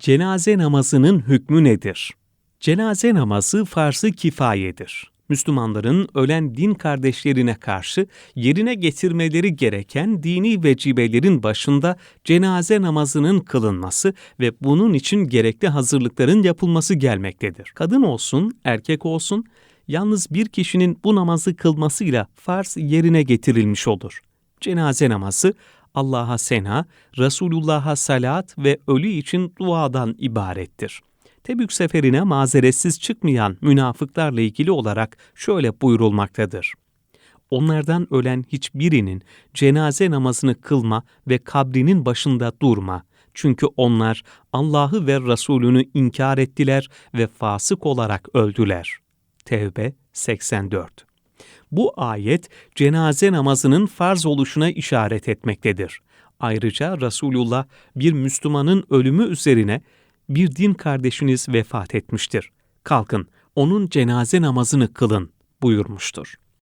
Cenaze namazının hükmü nedir? Cenaze namazı farz-ı kifayedir. Müslümanların ölen din kardeşlerine karşı yerine getirmeleri gereken dini vecibelerin başında cenaze namazının kılınması ve bunun için gerekli hazırlıkların yapılması gelmektedir. Kadın olsun, erkek olsun, yalnız bir kişinin bu namazı kılmasıyla farz yerine getirilmiş olur. Cenaze namazı Allah'a sena, Resulullah'a salat ve ölü için duadan ibarettir. Tebük seferine mazeretsiz çıkmayan münafıklarla ilgili olarak şöyle buyurulmaktadır. Onlardan ölen hiçbirinin cenaze namazını kılma ve kabrinin başında durma. Çünkü onlar Allah'ı ve Resulünü inkar ettiler ve fasık olarak öldüler. Tevbe 84 Bu ayet cenaze namazının farz oluşuna işaret etmektedir. Ayrıca Resulullah bir Müslümanın ölümü üzerine bir din kardeşiniz vefat etmiştir. Kalkın onun cenaze namazını kılın buyurmuştur.